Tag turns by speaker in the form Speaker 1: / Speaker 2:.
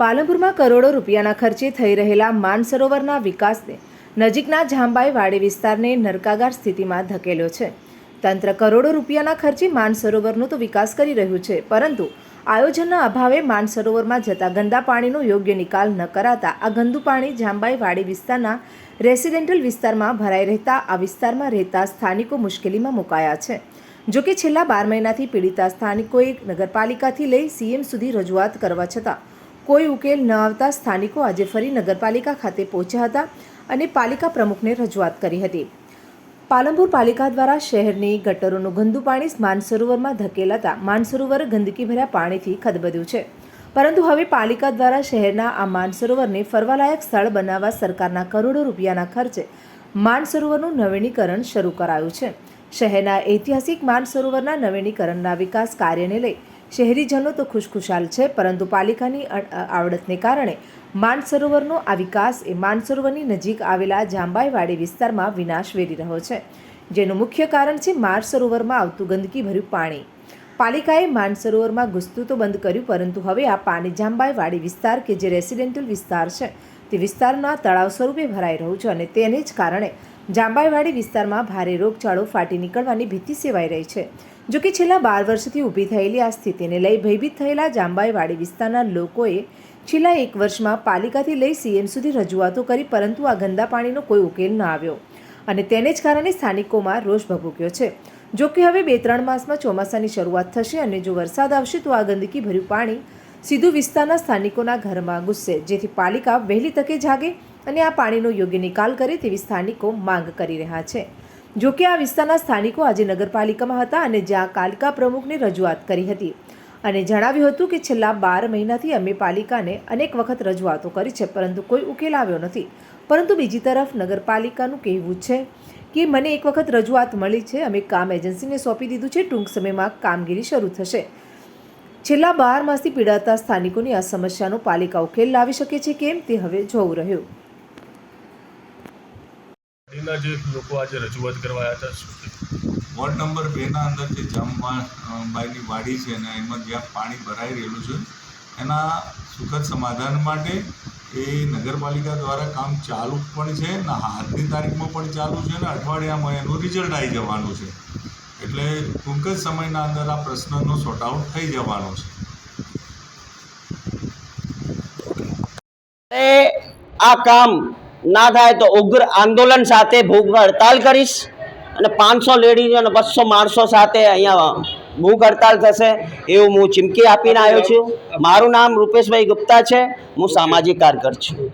Speaker 1: પાલનપુરમાં કરોડો રૂપિયાના ખર્ચે થઈ રહેલા માનસરોવરના વિકાસને નજીકના જાંબાઈ વાડી વિસ્તારને નરકાગાર સ્થિતિમાં ધકેલ્યો છે. તંત્ર કરોડો રૂપિયાના ખર્ચે માનસરોવરનો તો વિકાસ કરી રહ્યું છે, પરંતુ આયોજનના અભાવે માનસરોવરમાં જતા ગંદા પાણીનો યોગ્ય નિકાલ ન કરાતા આ ગંદુ પાણી જાંબાઈ વાડી વિસ્તારના રેસિડેન્ટલ વિસ્તારમાં ભરાઈ રહેતા આ વિસ્તારમાં રહેતા સ્થાનિકો મુશ્કેલીમાં મુકાયા છે. જોકે છેલ્લા બાર મહિનાથી પીડિતા સ્થાનિકોએ નગરપાલિકાથી લઈ સીએમ સુધી રજૂઆત કરવા છતાં કોઈ ઉકેલ ન આવતા સ્થાનિકો આજે ફરી નગરપાલિકા ખાતે પહોંચ્યા હતા અને પાલિકા પ્રમુખને રજૂઆત કરી હતી. પાલનપુર પાલિકા દ્વારા શહેરની ગટરોનું ગંદુ પાણી માનસરોવરમાં ધકેલાતા માનસરોવર ગંદકીભર્યા પાણીથી ખદબદ્યું છે. પરંતુ હવે પાલિકા દ્વારા શહેરના આ માનસરોવરને ફરવાલાયક સ્થળ બનાવવા સરકારના કરોડો રૂપિયાના ખર્ચે માનસરોવરનું નવીનીકરણ શરૂ કરાયું છે. શહેરના ઐતિહાસિક માનસરોવરના નવીનીકરણના વિકાસ કાર્યને લઈ શહેરીજનો તો ખુશખુશાલ છે, પરંતુ પાલિકાની આવડતને કારણે માનસરોવરનો આ વિકાસ એ માનસરોવરની નજીક આવેલા જાંબાઈવાડી વિસ્તારમાં વિનાશ વેરી રહ્યો છે. જેનું મુખ્ય કારણ છે માનસરોવરમાં આવતું ગંદકીભર્યું પાણી. પાલિકાએ માનસરોવરમાં ઘૂસતું તો બંધ કર્યું, પરંતુ હવે આ પાણી જાંબાઈવાડી વિસ્તાર કે જે રેસિડેન્ટલ વિસ્તાર છે, તે વિસ્તારના તળાવ સ્વરૂપે ભરાઈ રહ્યું છે અને તેને જ કારણે જાંબાઈવાડી વિસ્તારમાં ભારે રોગચાળો ફાટી નીકળવાની ભીતિ સેવાઈ રહી છે. જો કે છેલ્લા બાર વર્ષથી ઊભી થયેલી આ સ્થિતિને લઈ ભયભીત થયેલા જાંબાઈવાડી વિસ્તારના લોકોએ છેલ્લા એક વર્ષમાં પાલિકાથી લઈ સીએમ સુધી રજૂઆતો કરી, પરંતુ આ ગંદા પાણીનો કોઈ ઉકેલ ન આવ્યો. અને તેને જ કારણે સ્થાનિકોમાં રોષ ભભૂક્યો છે. જો કે હવે બે ત્રણ માસમાં ચોમાસાની શરૂઆત થશે અને જો વરસાદ આવશે તો આ ગંદકી ભર્યું પાણી સીધું વિસ્તારના સ્થાનિકોના ઘરમાં ઘૂસશે, જેથી પાલિકા વહેલી તકે જાગે અને આ પાણીનો યોગ્ય નિકાલ કરે તેવી સ્થાનિકો માંગ કરી રહ્યા છે. જો કે આ વિસ્તારના સ્થાનિકો આજે નગરપાલિકામાં હતા અને જ્યાં કાલિકા પ્રમુખને રજૂઆત કરી હતી. અને જણાવ્યું હતું કે છેલ્લા બાર મહિનાથી અમે પાલિકાને અનેક વખત રજૂઆતો કરી છે, પરંતુ કોઈ ઉકેલ આવ્યો નથી. પરંતુ બીજી તરફ નગરપાલિકાનું કહેવું છે કે મને એક વખત રજૂઆત મળી છે, અમે કામ એજન્સીને સોંપી દીધું છે, ટૂંક સમયમાં કામગીરી શરૂ થશે. છેલ્લા બાર માસથી પીડાતા સ્થાનિકોની આ સમસ્યાનો પાલિકા ઉકેલ લાવી શકે છે, કેમ તે હવે જોવું રહ્યું.
Speaker 2: એના જે લોકો આજે રજૂઆત કરવા આવ્યા હતા
Speaker 3: વોર્ડ નંબર બેના અંદર જે જામવા વાડી છે અને એમાં જ્યાં પાણી ભરાઈ રહેલું છે એના સુખદ સમાધાન માટે એ નગરપાલિકા દ્વારા કામ ચાલુ પણ છે અને આજની તારીખમાં પણ ચાલુ છે અને અઠવાડિયામાં એનું રિઝલ્ટ આવી જવાનું છે. એટલે ટૂંક જ સમયના અંદર આ પ્રશ્નનો સોર્ટ આઉટ થઈ જવાનો છે.
Speaker 4: આ કામ ના થાય તો ઉગ્ર આંદોલન સાથે ભૂખ હડતાલ કરીશ અને પાંચસો લેડીઝ અને બસો માણસો સાથે અહીંયા ભૂખ હડતાલ થશે એવું હું ચીમકી આપીને આવ્યો છું. મારું નામ રૂપેશભાઈ ગુપ્તા છે. હું સામાજિક કાર્યકર છું.